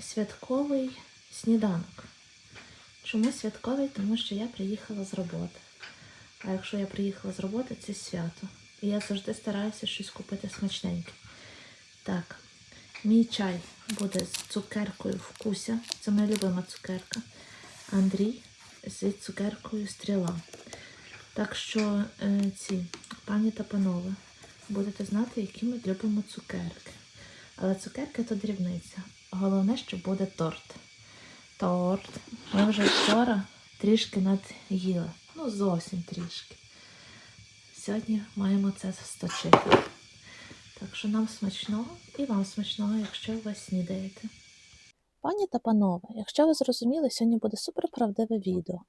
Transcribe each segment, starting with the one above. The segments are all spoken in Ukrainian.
святковий сніданок. Чому святковий? Тому що я приїхала з роботи. А якщо я приїхала з роботи, це свято. І я завжди стараюся щось купити смачненьке. Так, мій чай буде з цукеркою вкуся. Це моя любима цукерка. Андрій з цукеркою стріла. Так що е, ці пані та панове, будете знати, які ми любимо цукерки. Але цукерки то дрібниця. Головне, що буде торт. Торт. Ми вже вчора трішки над'їли. Ну, зовсім трішки. Сьогодні маємо це сточити. Так що нам смачного і вам смачного, якщо ви снідаєте. Пані та панове, якщо ви зрозуміли, сьогодні буде суперправдиве відео,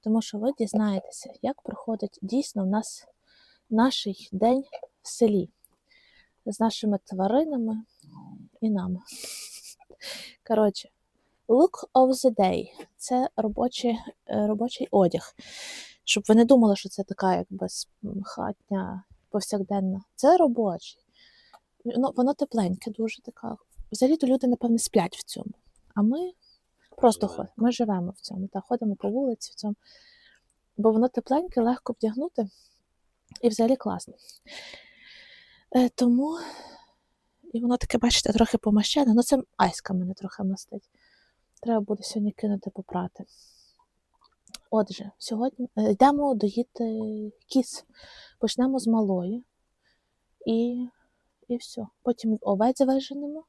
тому що ви дізнаєтеся, як проходить дійсно в нас наш день в селі з нашими тваринами і нами. Коротше, look of the day це робочий, е, робочий одяг. Щоб ви не думали, що це така якби хатня повсякденна. Це робочий. Воно, воно тепленьке, дуже така. Взагалі то люди, напевне, сплять в цьому. А ми просто ходимо, ми живемо в цьому, та ходимо по вулиці в цьому. Бо воно тепленьке, легко вдягнути і взагалі класно. Е, тому і воно таке, бачите, трохи помащене. Ну, це айська мене трохи мастить. Треба буде сьогодні кинути попрати. Отже, сьогодні е, йдемо доїти кіс. Почнемо з малої. І, і все. Потім овець виженемо,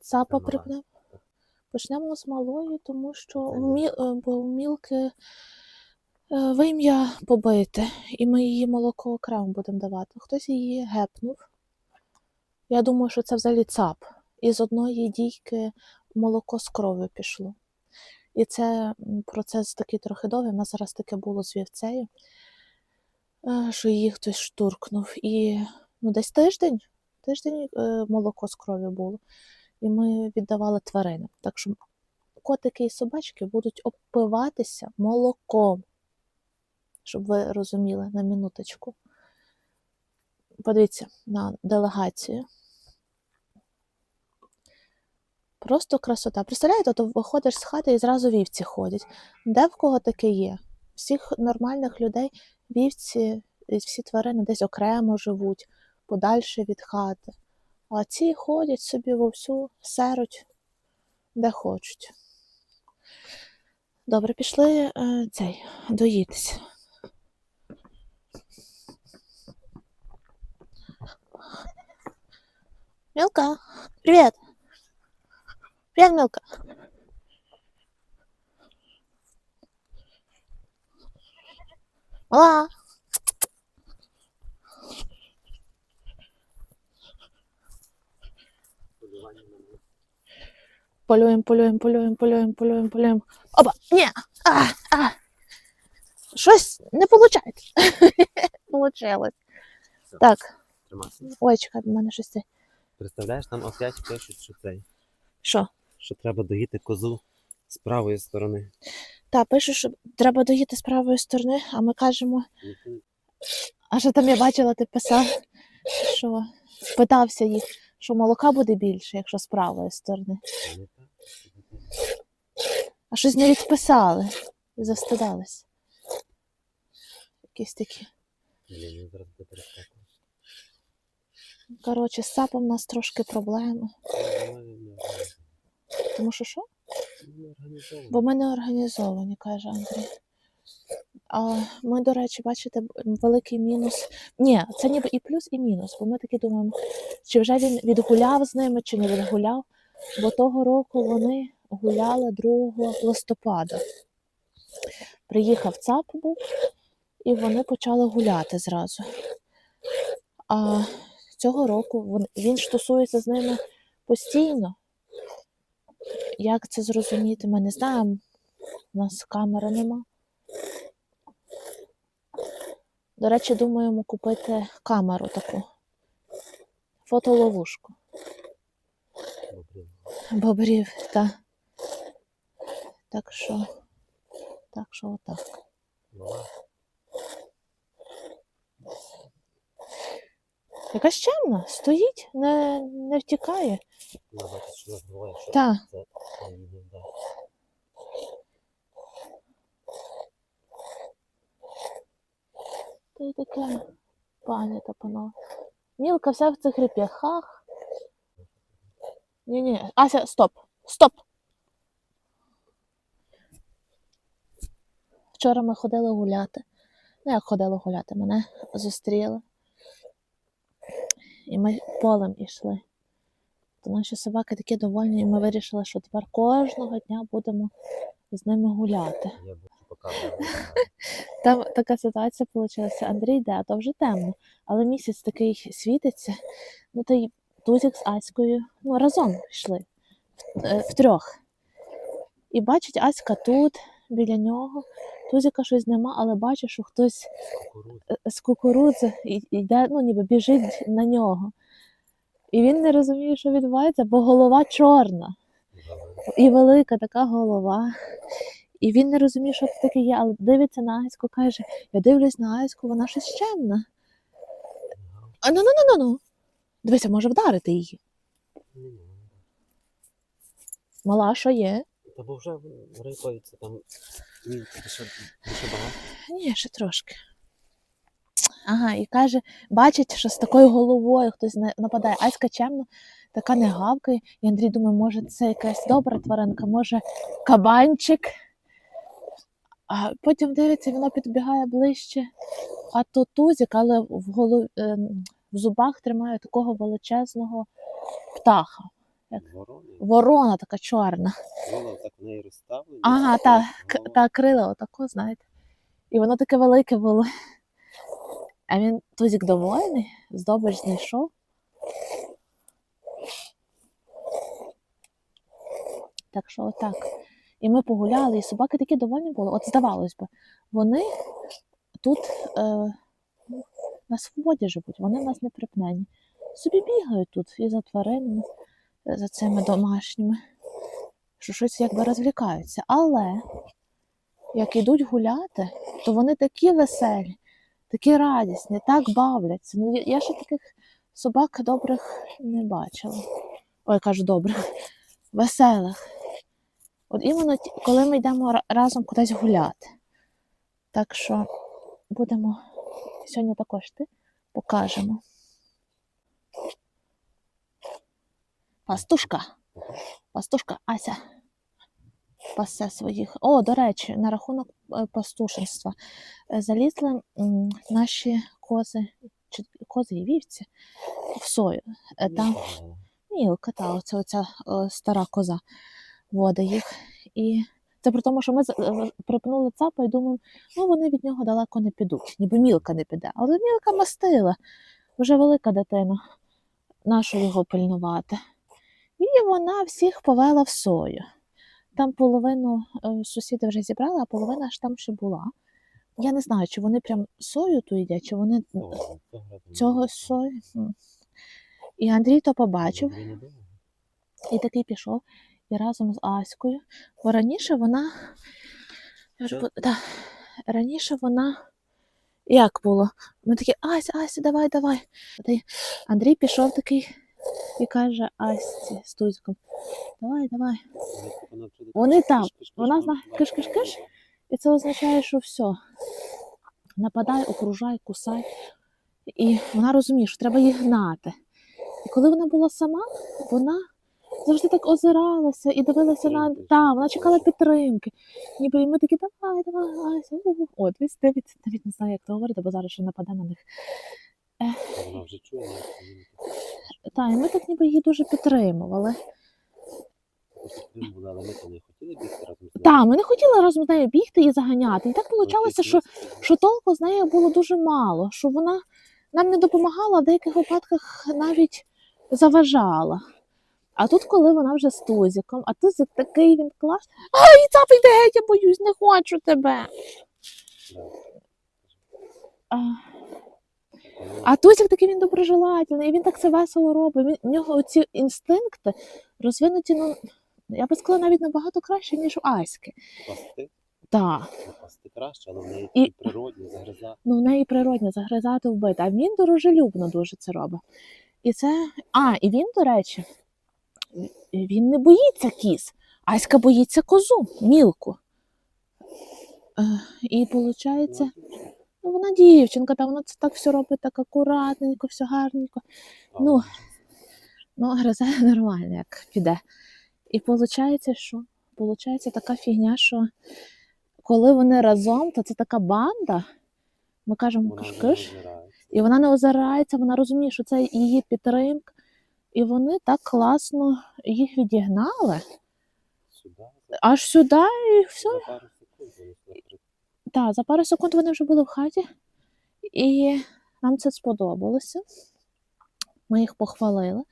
цапа припнемо. Почнемо з малої, тому що мі, е, мілки е, вим'я побите, і ми її молоко окремо будемо давати. Хтось її гепнув. Я думаю, що це взагалі цап. І з одної дійки молоко з кров'ю пішло. І це процес такий трохи довгий. У нас зараз таке було з вівцею, е, що її хтось штуркнув. І ну, десь тиждень, тиждень е, молоко з кров'ю було. І ми віддавали тваринам. Так що котики і собачки будуть обпиватися молоком. Щоб ви розуміли на минуточку. Подивіться на делегацію. Просто красота. Представляєте, то виходиш з хати і зразу вівці ходять. Де в кого таке є? Всіх нормальних людей вівці, всі тварини десь окремо живуть, подальше від хати. А ці ходять собі вовсю, серуть, де хочуть. Добре, пішли е, цей, доїтися. Мілка! Мала! Полювання на мене. Полюємо, полюємо, полюємо, полюємо, полюємо, полюємо. Опа! Ні! А, а. Щось не виходить. Получилось. Так, ой, чекай, в мене щось. Представляєш, там опять пишуть, що цей, Що? що треба доїти козу з правої сторони. Та, пишу, що треба доїти з правої сторони, а ми кажемо, а що там я бачила, ти писав, що питався їх, що молока буде більше, якщо з правої сторони. А щось не відписали. Застидались. Якісь такі. Блін, він зараз буде перескакувати. Коротше, з сапом у нас трошки проблеми. Тому що що? Бо ми не організовані, каже Андрій. А ми, до речі, бачите, великий мінус. Ні, це ніби і плюс, і мінус. Бо ми такі думаємо, чи вже він відгуляв з ними, чи не відгуляв. Бо того року вони гуляли 2 листопада. Приїхав ЦАП був, і вони почали гуляти зразу. А цього року він ж тусується з ними постійно. Як це зрозуміти, ми не знаємо. У нас камери нема. До речі, думаємо купити камеру таку. Фотоловушку. Бобрів, та. Так що. Так що отак. Мала. Якась чемна, стоїть, не, не втікає. Ну, Так. Та й таке, пані та панове. Мілка вся в цих реп'яхах. Ні-ні, Ася, стоп! Стоп! Вчора ми ходили гуляти. Ну, як ходили гуляти, мене зустріли. І ми полем ішли. То наші собаки такі довольні, і ми вирішили, що тепер кожного дня будемо з ними гуляти. Там така ситуація вийшла. Андрій йде, а то вже темно. Але місяць такий світиться. Ну та й Тузік з Аською ну, разом йшли в, е, втрьох. І бачить Аська тут, біля нього. Тузіка щось нема, але бачить, що хтось е, з кукурудзи йде, ну ніби біжить на нього. І він не розуміє, що відбувається, бо голова чорна і велика така голова. І він не розуміє, що це таке є, але дивиться на Аську, каже: Я дивлюсь на Аську, вона щось чемна. А ну ну ну ну ну. Дивися, може вдарити її. Мала, що є? Та бо вже рипаються там. Ні, ще, ще багато. Ні, ще трошки. Ага, і каже, бачить, що з такою головою хтось нападає. Аська чемно, така не гавкає. І Андрій думає, може, це якась добра тваринка, може, кабанчик. А потім дивиться, воно підбігає ближче. А то тузик, але в, голов... ем, в зубах тримає такого величезного птаха. Ворони. Ворона така чорна. Воно так в неї розставлені. Ага, та, к- та крила отако, знаєте. І воно таке велике було. А він тузик довольний, здобич знайшов. Так що отак. І ми погуляли, і собаки такі довольні були. От здавалось би, вони тут е, на свободі живуть, вони в нас не припнені. Собі бігають тут і за тваринами, за цими домашніми що щось якби розвлікаються. Але як ідуть гуляти, то вони такі веселі, такі радісні, так бавляться. Ну, я ще таких собак добрих не бачила. Ой, кажу добрих, веселих. От іменно коли ми йдемо разом кудись гуляти. Так що будемо сьогодні також ти покажемо. Пастушка. Пастушка Ася пасе своїх. О, до речі, на рахунок е, пастушенства. Е, Залізли наші кози, чи кози і вівці в сою. Е, Там мілка, та оця, оця стара коза вода їх. І це при тому, що ми припнули цапа і думаємо, ну вони від нього далеко не підуть, ніби мілка не піде. Але мілка мастила, вже велика дитина, нашу його пильнувати. І вона всіх повела в сою. Там половину е, сусіди вже зібрали, а половина ж там ще була. Я не знаю, чи вони прям сою ту їдять, чи вони цього сою. І Андрій то побачив і такий пішов і разом з Аською. Бо раніше вона. Що? да, раніше вона. Як було? Ми такі, Ася, Ася, давай, давай. Андрій пішов такий і каже Асі з Тузьком, давай, давай. Вони там. Вона знає киш-киш-киш. І це означає, що все. Нападай, окружай, кусай. І вона розуміє, що треба їх гнати. І коли вона була сама, вона завжди так озиралася і дивилася на Підтримки. та, вона чекала підтримки. Ніби і ми такі, давай, давай, Ася. От, дивіться, дивіться, навіть не знаю, як то говорити, бо зараз ще нападе на них. Вона вже чує, як він Та, і ми так ніби її дуже підтримували. але ми не хотіли разом з нею. Бігти і заганяти. І так Ну, вийшло, що що толку з нею було дуже мало, що вона нам не допомагала, а в деяких випадках навіть заважала. А тут, коли вона вже з Тузіком, а Тузік такий він клас. Ай, цап, йди геть, я боюсь, не хочу тебе. А, Ну, а Тузік такий він доброжелательний, і він так це весело робить. Він, в нього ці інстинкти розвинуті, ну, я би сказала, навіть набагато краще, ніж у Аськи. пасти. Так. напасти краще, але в неї І- природні загриза. Ну, в неї природня загризати вбити, а він дружелюбно дуже це робить. І це. А, і він, до речі, він не боїться кіз. Аська боїться козу, мілку. Е, І виходить, ну вона дівчинка, та вона це так все робить так акуратненько, все гарненько. ну, Ну, гризе нормально, як піде. І виходить, що? Получається така фігня, що коли вони разом, то це така банда. Ми кажемо киш-киш, і вона не озирається, вона розуміє, що це її підтримка. І вони так класно їх відігнали Сюди, аж сюди, і все. за пару секунд вони сюди при- Так, за пару секунд вони вже були в хаті, і нам це сподобалося. Ми їх похвалили.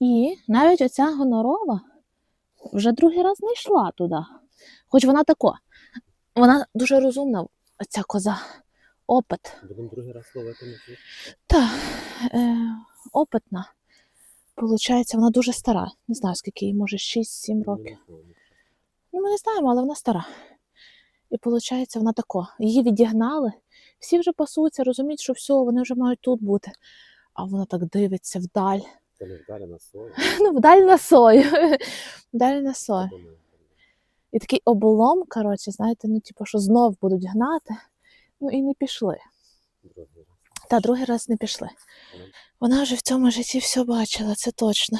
І навіть оця гонорова вже другий раз не йшла туди. Хоч вона тако. Вона дуже розумна, ця коза. Опит. Будемо другий раз ловити на світ. Та, е, опитна. Получається, вона дуже стара. Не знаю, скільки їй, може, 6-7 років. Ну, ми не знаємо, але вона стара. І виходить, вона тако. Її відігнали, всі вже пасуться, розуміють, що все, вони вже мають тут бути. А вона так дивиться вдаль. Це не вдалі на сою. Ну, вдаль на сою. Вдаль на сою. І такий облом, коротше, знаєте, ну, типу, що знов будуть гнати. Ну і не пішли. Та другий раз не пішли. Вона вже в цьому житті все бачила, це точно.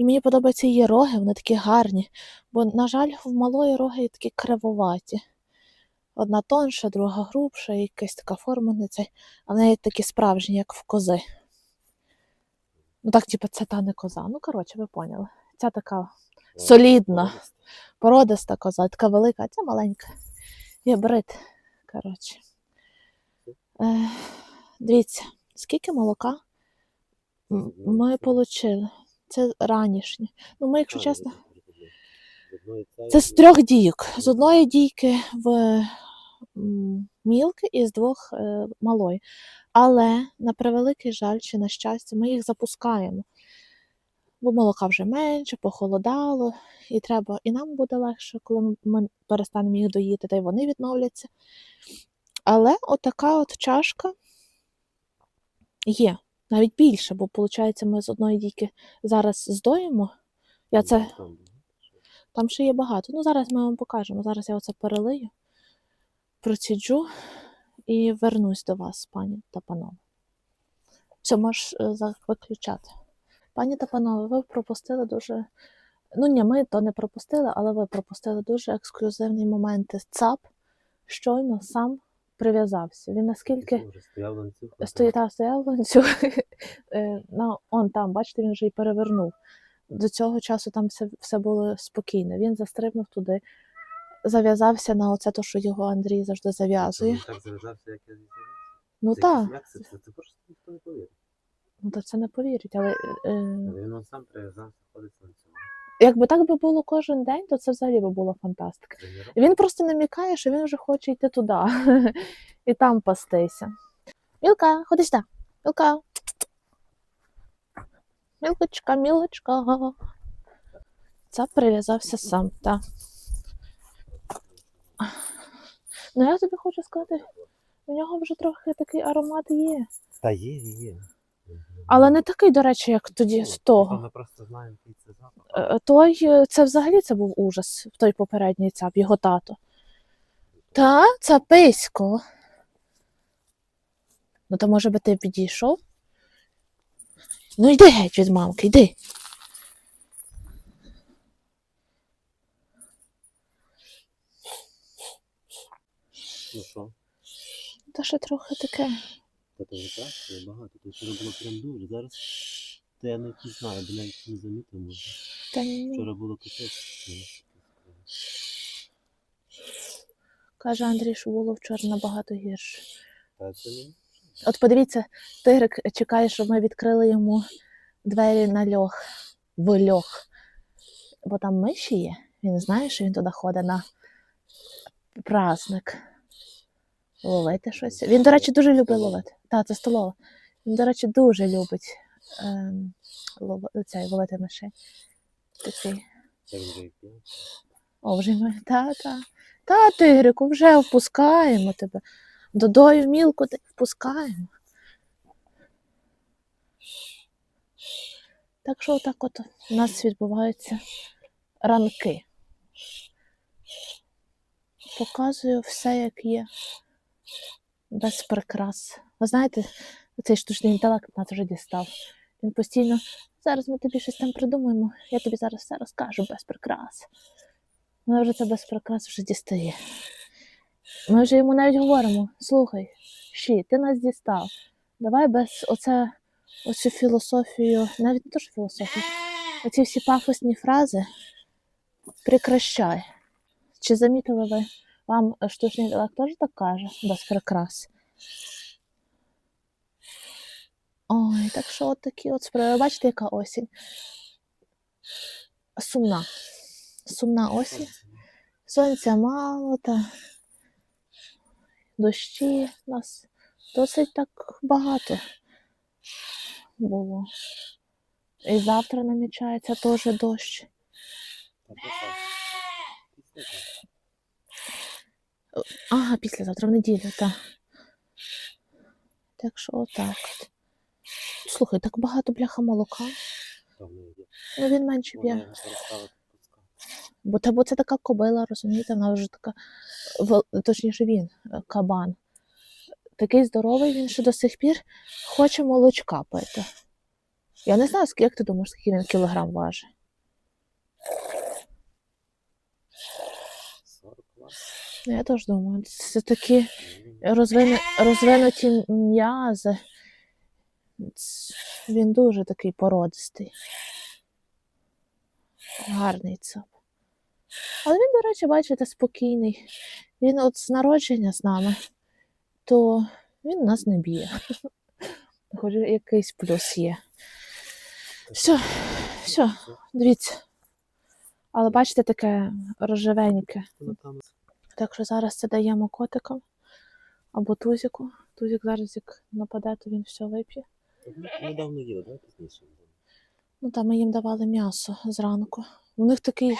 І мені подобаються її роги, вони такі гарні. Бо, на жаль, в малої роги такі кривоваті. Одна тонша, друга грубша, якась така форма не цей. А в неї такі справжні, як в кози. Ну так, типу, це та не коза. Ну, коротше, ви поняли. Ця така Солідна. породиста. породиста коза, така велика, а ця маленька. Гібрид. Коротше. Е, дивіться, скільки молока ми отримали. Це ранішнє. Ну, ми, якщо А, чесно, це з трьох дійок. З одної дійки в мілки і з двох е, малої. Але на превеликий жаль чи на щастя, ми їх запускаємо. Бо молока вже менше, похолодало, і треба, і нам буде легше, коли ми перестанемо їх доїти, та й вони відновляться. Але отака от чашка є, навіть більше, бо виходить, ми з одної дійки зараз здоїмо. Я це Там, ще є багато. Ну, зараз ми вам покажемо. Зараз я оце перелию, проціджу і вернусь до вас, пані та панове. Все, можеш е, виключати. Пані та панове, ви пропустили дуже. Ну ні, ми то не пропустили, але ви пропустили дуже ексклюзивний момент. ЦАП щойно сам прив'язався. Він наскільки Вже стояв ланцюг. стоїть та стояв ланцюг. е, на, он там, бачите, він вже і перевернув. До цього часу там все, все було спокійно. Він застрибнув туди, зав'язався на оце, то, що його Андрій завжди зав'язує. Він так зав'язався, як я. Ну так, це? Просто ніхто не повірить. ну та це не повірить, але е, він сам прив'язався, ходить ланцюгом. Якби так би було кожен день, то це взагалі би була фантастика. Він просто намікає, що він вже хоче йти туди і там пастися. Мілка, ходи сюди. Мілка. Мілочка, мілочка. Це прив'язався сам, так. Ну я тобі хочу сказати, у нього вже трохи такий аромат є. Та є, є. Але не такий, до речі, як тоді з того. Ми просто знаємо, який це запах. Е, Той, е, це взагалі це був ужас, той попередній цап, його тато. Та, це писько. Ну, то може би ти підійшов? Ну йди геть від мамки, йди. Ну що? Та ще трохи таке. Вже це багато. Вчора було прям дуже. Зараз то я навіть не знаю, бо навіть не замітив може. Та ні. Вчора було капець. Каже Андрій, що було вчора набагато гірше. Та це не От подивіться, тигрик чекає, щоб ми відкрили йому двері на льох, в льох. Бо там миші є. Він знає, що він туди ходить на праздник. Ловити щось. Він, до речі, дуже любить ловити. Так, це столова. Він, до речі, дуже любить лов... цей, ловити мишей. Такий. О, вже ми. Та, та. Та, тигрику, вже впускаємо тебе. Додою мілку впускаємо. Так що отак от у нас відбуваються ранки. Показую все, як є, без прикрас. Ви знаєте, цей штучний інтелект нас вже дістав. Він постійно, зараз ми тобі щось там придумаємо, я тобі зараз все розкажу без прикрас. Вона вже це без прикрас вже дістає. Ми вже йому навіть говоримо: слухай, щі, ти нас дістав. Давай без оце, оцю філософію, навіть не то, що філософію, оці всі пафосні фрази прекращай. Чи замітили ви, вам штучний інтелект теж так каже, без прикрас? Ой, так що от такі от справи. Бачите, яка осінь? Сумна. Сумна осінь. Сонця мало та дощі нас досить так багато було. І завтра намічається теж дощ. Ага, післязавтра в неділю, так. Так що отак от. Слухай, так багато бляха молока. Ну він менше п'є. Бо, та, бо це така кобила, розумієте, вона вже така, точніше він, е, кабан. Такий здоровий, він ще до сих пір хоче молочка пити. Я не знаю, як ти думаєш, скільки він кілограм важить. 40. Ну, Я теж думаю, це такі Ну, розвину, розвинуті м'язи. Він дуже такий породистий. Гарний цап. Але він, до речі, бачите, спокійний. Він от з народження з нами, то він нас не б'є. Хоч якийсь плюс є. Все, все, дивіться. Але бачите, таке рожевеньке. Так що зараз це даємо котикам або тузику. Тузик зараз як нападе, то він все вип'є. Ми недавно їли, да, пізніше? Ну там ми їм давали м'ясо зранку. У них такий.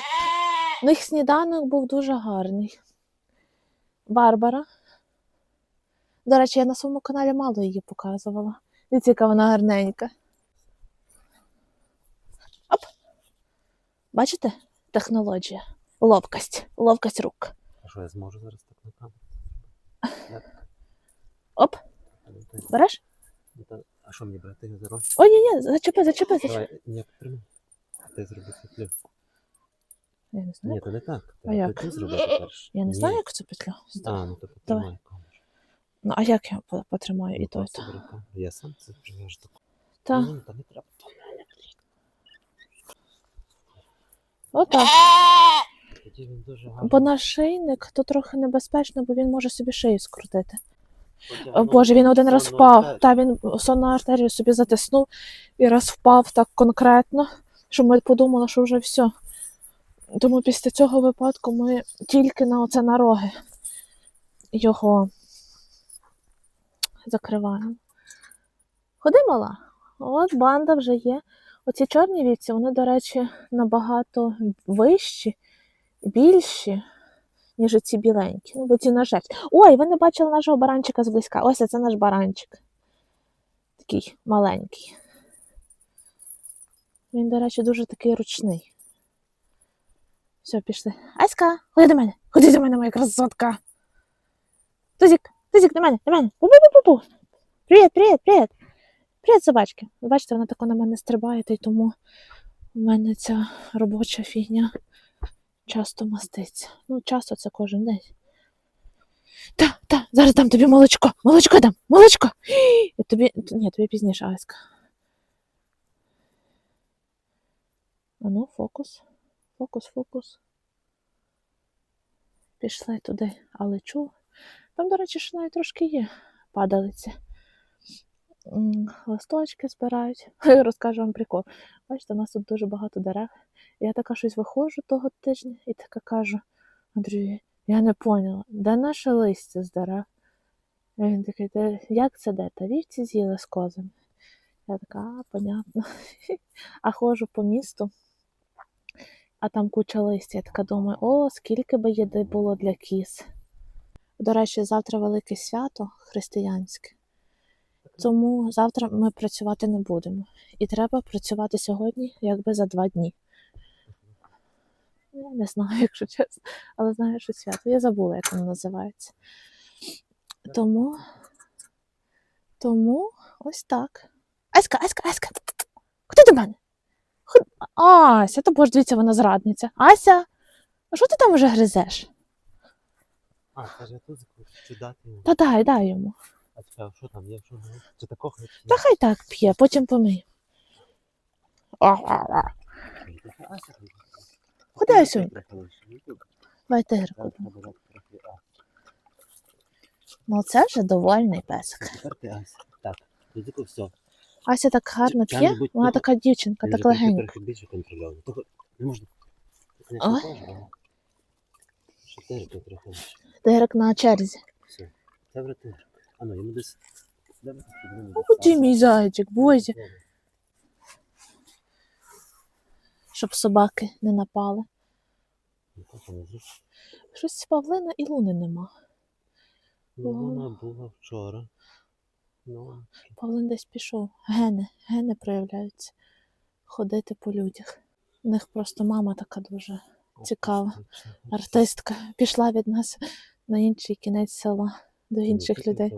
У них сніданок був дуже гарний. Барбара. До речі, я на своєму каналі мало її показувала. Дивіться, яка вона гарненька. Оп. Бачите? Технологія. Ловкость. Ловкость рук. А що, я зможу зараз так на камеру? Оп. Ну. Береш? Ну, А що мені брати його за роль? Ой, ні, ні, зачепи, зачепи, зачепи. Давай, ні, підтримай. Ти зроби петлю. Я не знаю. Ні, то не так. А як? Ти зробити перш. Я не Ні. знаю, як цю петлю. А, ну то потримай камеру. Ну, а як я по- потримаю і Ну, то, і просто то. бери камеру. Я сам це прив'яжу таку. Та, Ні, та не треба. отак. Тоді він дуже гарно. Бо нашийник то трохи небезпечно, бо він може собі шию скрутити. О, Боже, він один раз впав. Та він сонну артерію собі затиснув і раз впав так конкретно, що ми подумали, що вже все. Тому після цього випадку ми тільки на оце на роги його закриваємо. Ходи, мала. От банда вже є. Оці чорні вівці, вони, до речі, набагато вищі, більші, ніж ці біленькі. Ну, бо ці жертв. Ой, ви не бачили нашого баранчика зблизька. Ось це наш баранчик. Такий маленький. Він, до речі, дуже такий ручний. Все, пішли. Аська, ходи до мене. Ходи до мене, моя красотка. Тузик, Тузик, до мене, до мене. Пу-пу-пу-пу. Привіт, привіт, привіт. Привіт, собачки. Бачите, вона тако на мене стрибає, та й тому у мене ця робоча фігня часто маститься. Ну, часто це кожен день. Та, та, зараз дам тобі молочко. Молочко дам, молочко. Я тобі, ні, тобі пізніше, Аська. А ну, фокус. Фокус, фокус. Пішли туди, але чув. Там, до речі, ще навіть трошки є падалиці. Листочки збирають. Розкажу вам прикол. Бачите, у нас тут дуже багато дерев. Я така щось виходжу того тижня і така кажу: Андрію, я не поняла, де наше листя з дерев? І він такий, «Де- як це де? Та вівці з'їли з козами. Я така, а, понятно. А ходжу по місту а там куча листя. Я така думаю, о, скільки би їди було для кіз. До речі, завтра велике свято християнське. Тому завтра ми працювати не будемо. І треба працювати сьогодні, якби за два дні. Я не знаю, якщо чесно, але знаю, що свято. Я забула, як воно називається. Тому, тому ось так. Аська, Аська, Аська! Ходи до мене. Ход... Ася, то боже, дивіться, вона зрадниця. Ася, а що ти там вже гризеш? А, каже, тут. Та дай, дай йому. А цікаво, що там є, що не Чи хоче? Та хай так п'є, потім помий. А-а-а. Куди. Ну, тут Давай тигрику. Ну це вже довольний песик. Тепер ти Ася. Так, Дідику, все. Ася так гарно Чи- п'є, вона тут- така дівчинка, Він так же трохи- легенька. Трохи більше контрольовано. Того не можна. Це, Ой. Звісно, але ще тигрика трохи лише. Тигрик на черзі. Все. Це вже тигрик. Ну, йому десь... Ну, куди мій зайчик, бозі, щоб собаки не напали. Ну. Щось Павлина і луни нема. Ну, вона була вчора. Ну, Павлин десь пішов. Гени, гени проявляються. Ходити по людях. У них просто мама така дуже Цікаво. артистка. Пішла від нас на інший кінець села до інших людей.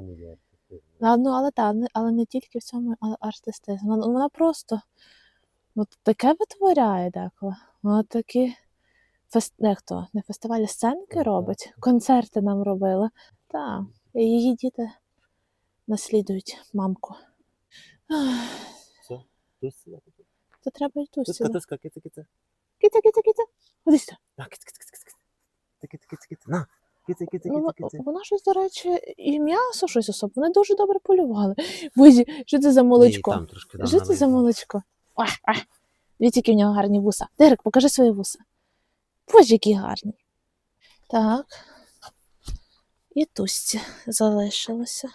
Ну, але так, не- але не тільки в цьому а- артистизм. Вона, вона просто ну, таке витворяє деколи. Вона такі фест... як то, не фестивалі сценки робить, концерти нам робила. Так. І її діти наслідують мамку. Все, тут. То треба й ту Туска, сіла. туска, киця, киця. Киця, киця, киця. Ходи сюди. На, киця, киця, киця, киця. Киця, киця, киця. На, киця, киця, киця, вона щось, до речі, і м'ясо щось особливе. Вони дуже добре полювали. Бузі, що це за молочко? Ні, там трошки, да, Що це за молочко? Ах, ах. Дивіться, які в нього гарні вуса. Дерек, покажи свої вуса. Боже, який гарний. Так. І тусці залишилося.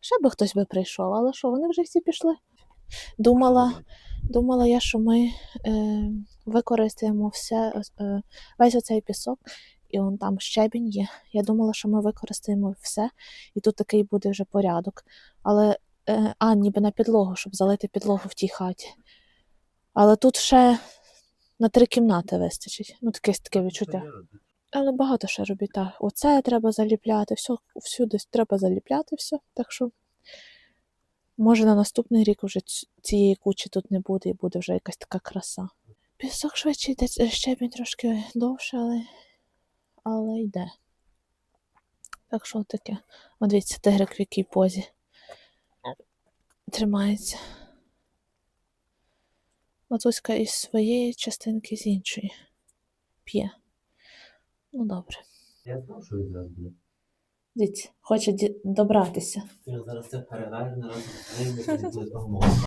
Ще би хтось би прийшов, але що, вони вже всі пішли. Думала, думала я, що ми е, використаємо все, е, весь оцей пісок, і он там щебінь є. Я думала, що ми використаємо все, і тут такий буде вже порядок. Але е, а, ніби на підлогу, щоб залити підлогу в тій хаті. Але тут ще на три кімнати вистачить. Ну, таке, таке відчуття. Але багато ще так. Оце треба заліпляти, все, всюди треба заліпляти все. Так що, може, на наступний рік вже цієї кучі тут не буде і буде вже якась така краса. Пісок швидше йде, е, щебінь трошки довше, але, але йде. Так що таке. От дивіться, тигрик в якій позі. Тримається. Матуська із своєї частинки з іншої. П'є. Ну добре. Я знав, що він зараз буде. Дивіться, хоче добратися. Я зараз це переважно разом